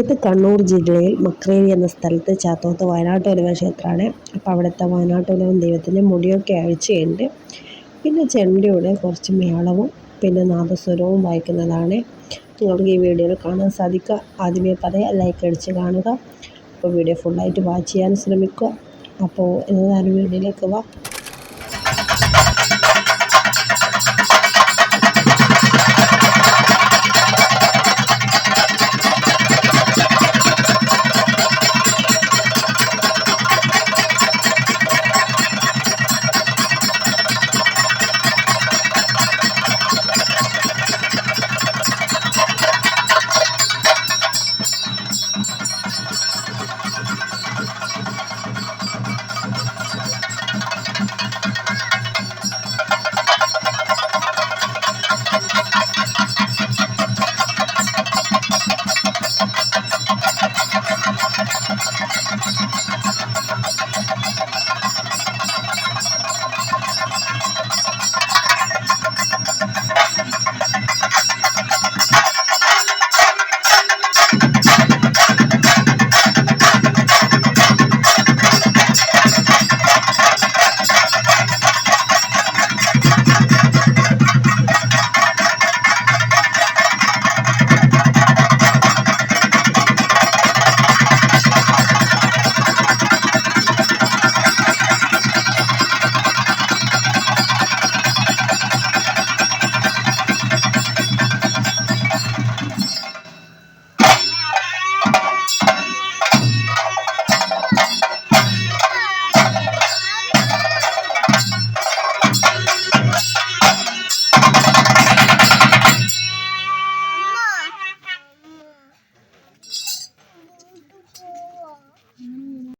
ഇത് കണ്ണൂർ ജില്ലയിൽ മക്രേരി എന്ന സ്ഥലത്ത് ചാത്തോത്ത് വയനാട്ടൊലവ ക്ഷേത്രമാണ്. അപ്പോൾ അവിടുത്തെ വയനാട്ടൊലവൻ ദൈവത്തിന്റെ മുടിയൊക്കെ അഴിച്ചുണ്ട് പിന്നെ ചെണ്ടയുടെ കുറച്ച് മേളവും പിന്നെ നാദസ്വരവും വായിക്കുന്നതാണ്. നിങ്ങൾക്ക് ഈ വീഡിയോയിൽ കാണാൻ സാധിക്കുക. ആദ്യമേ പറയാം ലൈക്ക് അടിച്ച് കാണുക. അപ്പോൾ വീഡിയോ ഫുള്ളായിട്ട് വാച്ച് ചെയ്യാൻ ശ്രമിക്കുക. അപ്പോൾ എല്ലാവരും വീഡിയോയിലേക്ക് വാ.